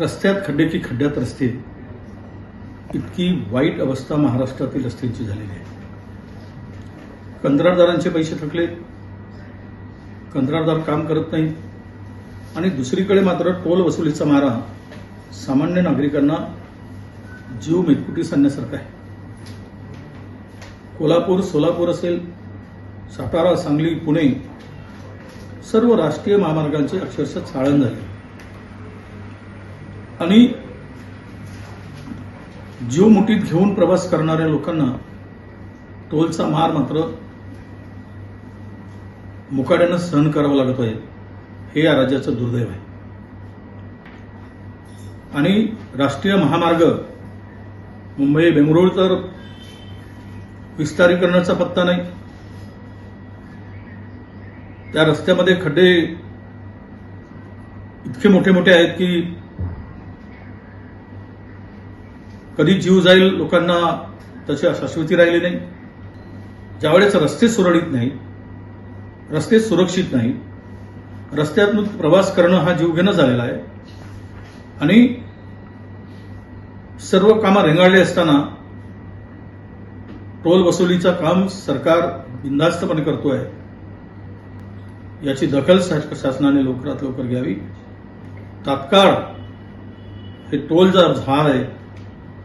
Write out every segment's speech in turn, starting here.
रस्त्यात खड्डे खड्ड्यात रस्ते इतकी वाईट अवस्था महाराष्ट्रातील रस्त्यांची झालेली आहे. कंत्राटदारांचे पैसे थकले कंत्राटदार काम करत नाही आणि दुसरीकडे मात्र टोल वसुलीचा मारा सामान्य नागरिकांना जीव मेटकुटी सांगण्यासारखा आहे. कोल्हापूर सोलापूर असेल सातारा सांगली पुणे सर्व राष्ट्रीय महामार्गांचे अक्षरशः चाळण झाले. आणि जीव मुठीत घेऊन प्रवास करणाऱ्या लोकांना टोलचा मार मात्र मुकाट्यानं सहन करावा लागत आहे. हे या राज्याचं दुर्दैव आहे. आणि राष्ट्रीय महामार्ग मुंबई बेंगळुरू तर विस्तारीकरणाचा पत्ता नाही. त्या रस्त्यामध्ये खड्डे इतके मोठे मोठे आहेत की कधी जीव जाईल लोकांना त्याची शाश्वती राहिली नाही. ज्यावेळेस रस्ते सुरळीत नाही रस्ते सुरक्षित नाही रस्त्यातून प्रवास करणं हा जीवघेणं झालेला आहे. आणि सर्व कामं रेंगाळली असताना टोल वसुलीचं काम सरकार बिनधास्तपणे करतोय. याची दखल शा- शासनाने लवकरात लवकर घ्यावी. तात्काळ हे टोल जर झाड आहे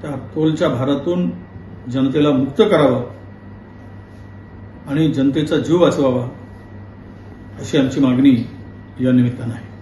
त्या तोलच्या भारातून जनतेला मुक्त करावं आणि जनतेचा जीव वाचवावा अशी आमची मागणी या निमित्तानं आहे.